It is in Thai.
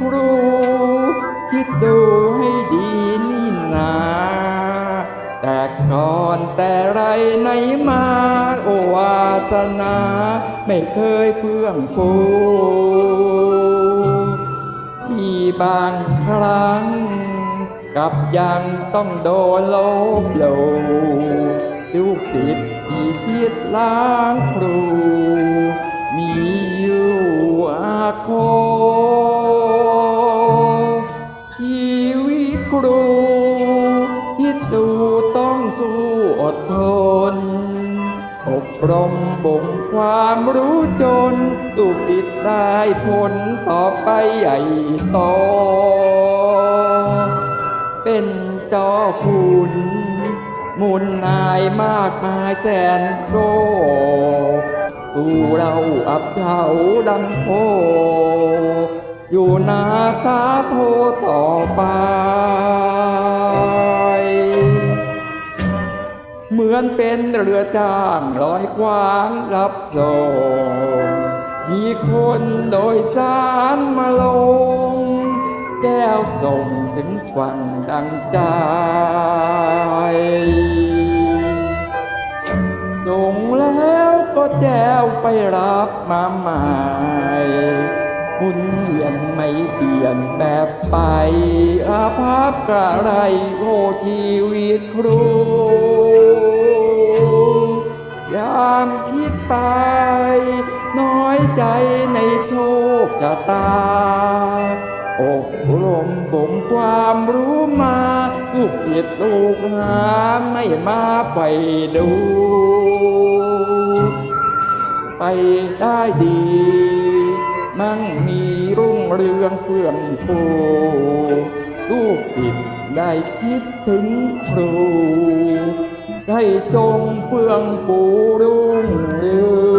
ครู คิดดูให้ดีนี่นาแต่ก่อนแต่ไรไหนมาโอวาสนา ไม่เคยเพื่องฟูที่บางครั้ง กับยังต้องโดนลบหลู่ลูกศิษย์ที่คิดล้างครู มี ดทน อบรมบ่มความรู้จนลูกศิษย์ได้ผลต่อไปใหญ่โต เป็นเจ้าคุณมุนนายมากมายแสนโชตูเราอับเฉาดังโคอยู่นาสาโทต่อไป เหมือนเป็นเรือจ้างลอยควางรับส่งมีคนโดยสารมาลง แก้วส่งถึงฝั่งดังใจส่งแล้วก็แจวไปรับมาใหม่หมุนเวียนไม่เปลี่ยนแบบไป อาภัพกระไรโอชีวิตครู ยามคิดไป น้อยใจในโชคชะตา อบรมบ่มความรู้มาลูกศิษย์ลูกหาไม่มาไปดู ไปได้ดี มั่งมีรุ่งเรืองเฟื่องฟูลูกศิษย์ได้คิดถึงครู thầy chôn phương cụ đương lưu